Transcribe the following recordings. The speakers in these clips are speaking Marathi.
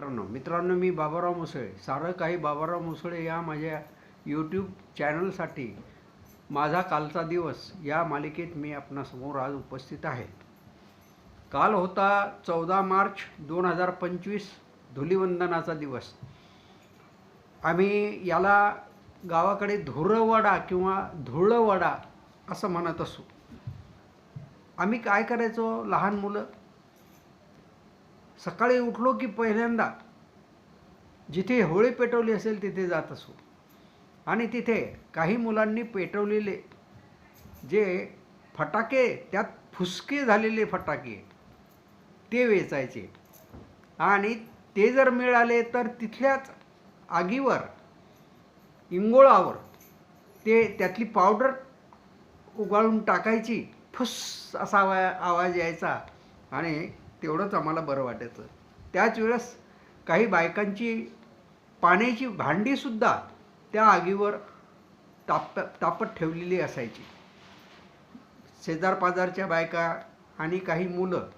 मित्रांनो मित्रांनो मी बाबाराव मुसळे. सारं काही बाबाराव मुसळे या माझ्या यूट्यूब चॅनलसाठी माझा कालचा दिवस या मालिकेत मी आपणासमोर आज उपस्थित आहे. काल होता चौदा मार्च दोन हजार पंचवीस धुलिवंदनाचा दिवस. आम्ही याला गावाकडे धुरवडा किंवा धुळवडा असं म्हणत असू. आम्ही काय करायचो? लहान मुलं सकाळी उठलो की पहिल्यांदा जिथे होळी पेटवली असेल तिथे जात असू. आणि तिथे काही मुलांनी पेटवलेले जे फटाके त्यात फुसके झालेले फटाके ते वेचायचे. आणि ते जर मिळाले तर तिथल्याच आगीवर इंगोळावर ते त्यातली पावडर उगाळून टाकायची. फुस असा आवाज यायचा आणि तेवढंच आम्हाला बरं वाटायचं त्याच वेळेस काही बायकांची पाण्याची भांडीसुद्धा त्या आगीवर ताप तापत ठेवलेली असायची. शेजारपाजारच्या बायका आणि काही मुलं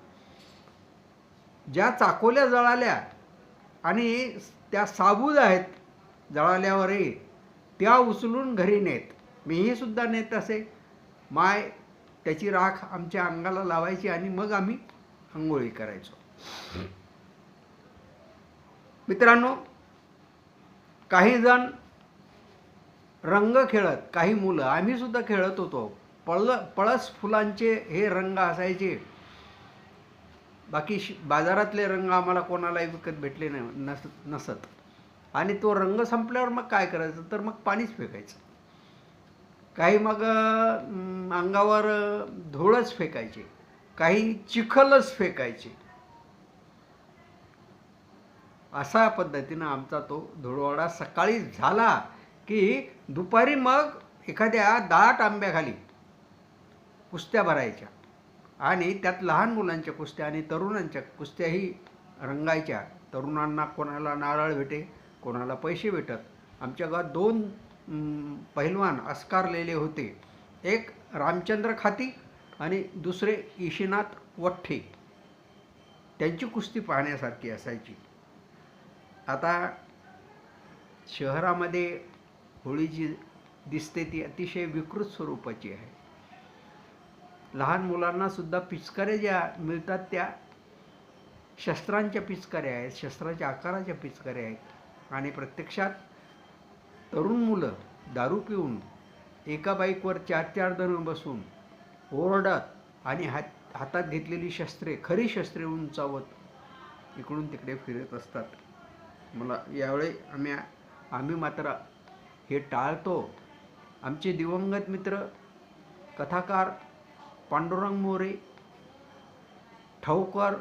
ज्या चाकोल्या जळाल्या आणि त्या साबूद आहेत जळाल्यावरही त्या उचलून घरी नेत. मीही सुद्धा नेत असे. माय त्याची राख आमच्या अंगाला लावायची आणि मग आम्ही आंघोळी करायचो. मित्रांनो काही जण रंग खेळत काही मुलं आम्ही सुद्धा खेळत होतो. पळ पळस फुलांचे हे रंग असायचे. बाकी श बाजारातले रंग आम्हाला कोणालाही विकत भेटले नाही नस नसत. आणि तो रंग संपल्यावर मग काय करायचं? तर मग पाणीच फेकायचं. काही मग अंगावर धूळच फेकायचे. काही चिखलच फेकायचे. अशा पद्धतीनं आमचा तो धुळवाडा सकाळी झाला की दुपारी मग एखाद्या दाट आंब्याखाली कुस्त्या भरायच्या आणि त्यात लहान मुलांच्या कुस्त्या आणि तरुणांच्या कुस्त्याही रंगायच्या. तरुणांना कोणाला नारळ भेटे कोणाला पैसे भेटत. आमच्या गावात दोन पहिलवान अस्कारलेले होते. एक रामचंद्र खाती आणि दुसरे ईशिनाथ वठ्ठे. त्यांची कुस्ती पाहण्यासारखी असायची. आता शहरामध्ये होळी जी दिसते ती अतिशय विकृत स्वरूपाची आहे. लहान मुलांनासुद्धा पिचकाऱ्या ज्या मिळतात त्या शस्त्रांच्या पिचकाऱ्या आहेत शस्त्राच्या आकाराच्या पिचकाऱ्या आहेत. आणि प्रत्यक्षात तरुण मुलं दारू पिऊन एका बाईकवर चार चार जण बसून ओरडत आणि हात हातात घेतलेली शस्त्रे खरी शस्त्रे उंचावत इकडून तिकडे फिरत असतात. मला यावेळी आम्ही आम्ही मात्र हे टाळतो. आमचे दिवंगत मित्र कथाकार पांडुरंग मोरे ठाऊकर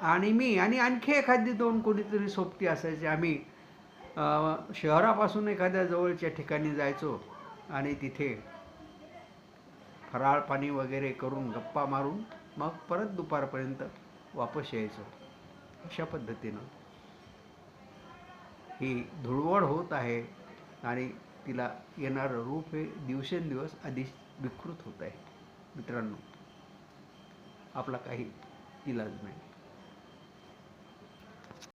आणि मी आणि आणखी एखादी दोन कोणीतरी सोबती असायचे. आम्ही शहरापासून एखाद्या जवळच्या ठिकाणी जायचो आणि तिथे फराळ पाणी वगैरे करून गप्पा मारून मग परत दुपारपर्यंत वापस यायचं. अशा पद्धतीनं ही धुळवड होत आहे आणि तिला येणारं रूप हे दिवसेंदिवस अधिक विकृत होत आहे. मित्रांनो आपला काही इलाज नाही.